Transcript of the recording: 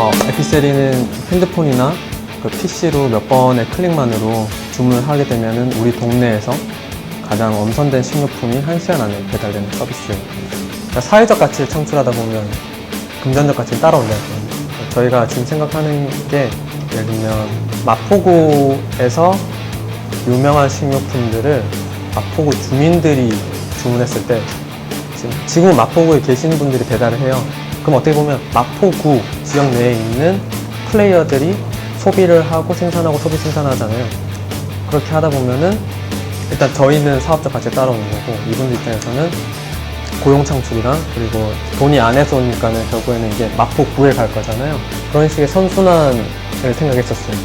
어, 에피셀이는 핸드폰이나 그 PC로 몇 번의 클릭만으로 주문을 하게 되면은 우리 동네에서 가장 엄선된 식료품이 한시간 안에 배달되는 서비스. 그러니까 사회적 가치를 창출하다 보면 금전적 가치는 따라올려야 돼요. 저희가 지금 생각하는 게 예를 들면 마포구에서 유명한 식료품들을 마포구 주민들이 주문했을 때 지금, 지금 마포구에 계신 분들이 배달을 해요. 그럼 어떻게 보면 마포구 지역 내에 있는 플레이어들이 소비를 하고 생산하고 소비 생산하잖아요. 그렇게 하다 보면은 일단 저희는 사업적 가치에 따라오는 거고 이분들 입장에서는 고용 창출이랑 그리고 돈이 안에서 오니까는 결국에는 이게 마포구에 갈 거잖아요. 그런 식의 선순환을 생각했었어요.